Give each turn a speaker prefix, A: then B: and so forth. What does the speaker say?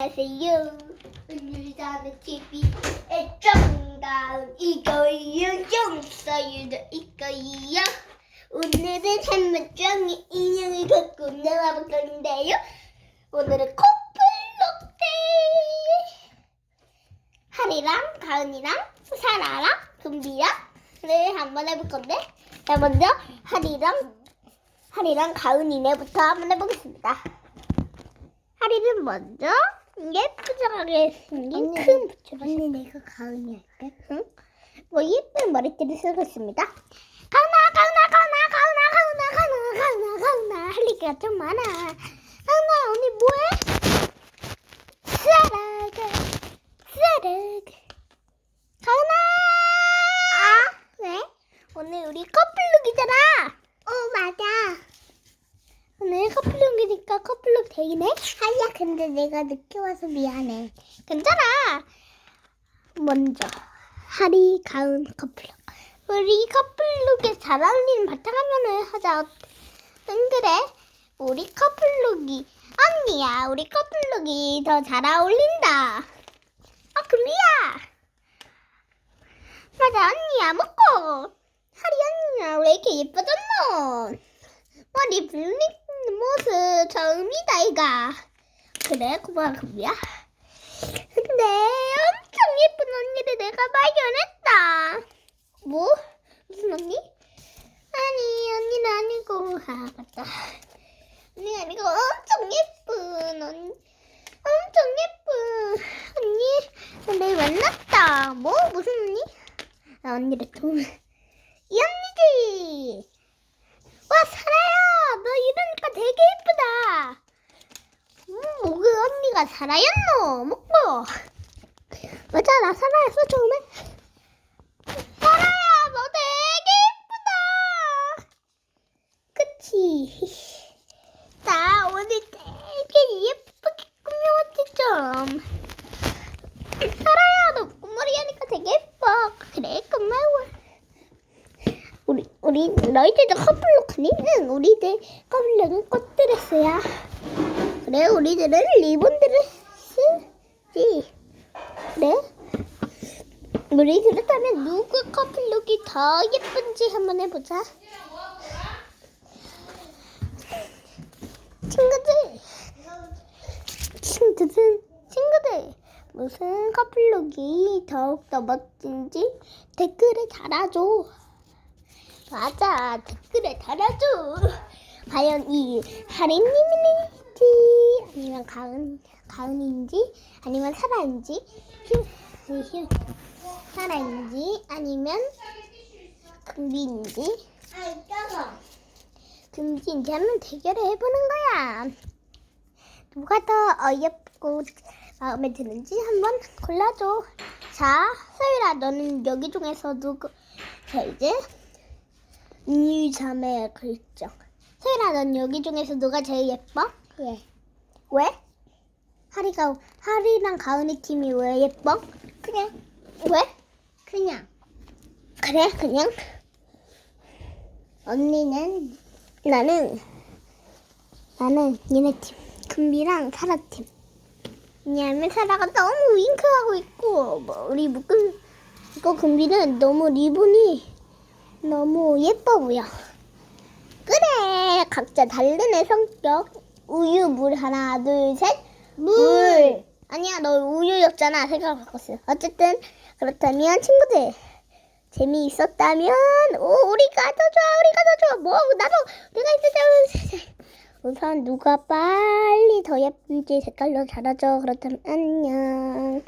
A: 안녕하세요. 저는 TV의 정다운 이거예요. 영사유도 이거예요. 오늘은 한문정이 인형을 갖고 나와볼 건데요. 오늘은 커플룩 데이. 하리랑 가은이랑 사라랑 금비랑을 한번 해볼 건데 자 먼저 하리랑 하리랑 가은이네부터 한번 해보겠습니다. 하리는 먼저 예쁘장하게 생긴 큰 부츠를
B: 언니 내가 가은이 할게.
A: 응? 뭐 예쁜 머리띠를 쓰고 있습니다. 가은아 가은아 가은아 가은아 가은아 가은아 가은아 가은아 할 얘기가 좀 많아. 가은아 언니 뭐해? 사라가 사라가 가은아 아 왜? 오늘 우리 커플룩이잖아.
B: 어 맞아.
A: 오늘 커플룩이니까 데이네.
B: 아야 근데 내가 늦게 와서 미안해.
A: 괜찮아. 먼저 하리 가은 커플룩. 우리 커플룩에 잘 어울리는 바탕화면을 하자. 응 그래. 우리 커플룩이 언니야. 우리 커플룩이 더 잘 어울린다. 아 금비야. 맞아 언니야 먹고. 하리 언니야 왜 이렇게 예뻐졌노? 머리 붉은 모습 처음이다 이가. 그래 고마워 금비야. 근데 엄청 예쁜 언니를 내가 발견했다. 뭐? 무슨 언니? 아니 언니는 아니고 아 맞다. 언니가 아니고 엄청 예쁜 언니. 엄청 예쁜 언니. 내일 만났다. 뭐 무슨 언니? 나 언니를 좀. 이 언니지. 와 사라야 너 이러니까 되게 예쁘다. 음, 뭐그 사라였노? 먹고. 맞아, 나 사라였어, 처음에. 사라야, 너 되게 예쁘다. 그치? 나 오늘 되게 예쁘게 꾸며왔지, 좀. 사라야, 너 꽃머리 하니까 되게 예뻐. 그래, 고마워. 우리, 우리, 너희들도 커플룩 하니? 응, 우리들 커플룩은 꽃드레스야. 그래 우리들은 리본들을 쓰지. 그래? 우리 그렇다면 누구 커플룩이 더 예쁜지 한번 해보자. 친구들. 친구들. 친구들. 무슨 커플룩이 더욱더 멋진지 댓글에 달아줘. 맞아 댓글에 달아줘. 과연 이 아니면 가은 가은인지 아니면 사라인지 사라인지 아니면 금비인지. 금지인지 한번 대결을 해보는 거야. 누가 더 어이없고 마음에 드는지 한번 골라줘. 자, 서유라 너는 여기 중에서 누구? 자 이제 이자매 글정. 서유라 넌 여기 중에서 누가 제일 예뻐?
B: 왜?
A: 왜? 하리가 하리랑 가은이 팀이 왜 예뻐?
B: 그냥
A: 왜?
B: 그냥.
A: 그래 그냥
B: 언니는
A: 나는 나는 얘네 팀 금비랑 사라 팀. 왜냐하면 사라가 너무 윙크하고 있고 뭐 우리 묶은 이거 금비는 너무 리본이 너무 예뻐 보여. 그래 각자 다른 애 성격 우유 물 하나 둘 셋. 물. 아니야 너 우유였잖아 생각 바꿨어. 어쨌든 그렇다면 친구들 재미있었다면 오 우리가 더 좋아 우리가 더 좋아 뭐 나도 내가 있었잖아 우선 누가 빨리 더 예쁜지 색깔로 달아줘 그렇다면 안녕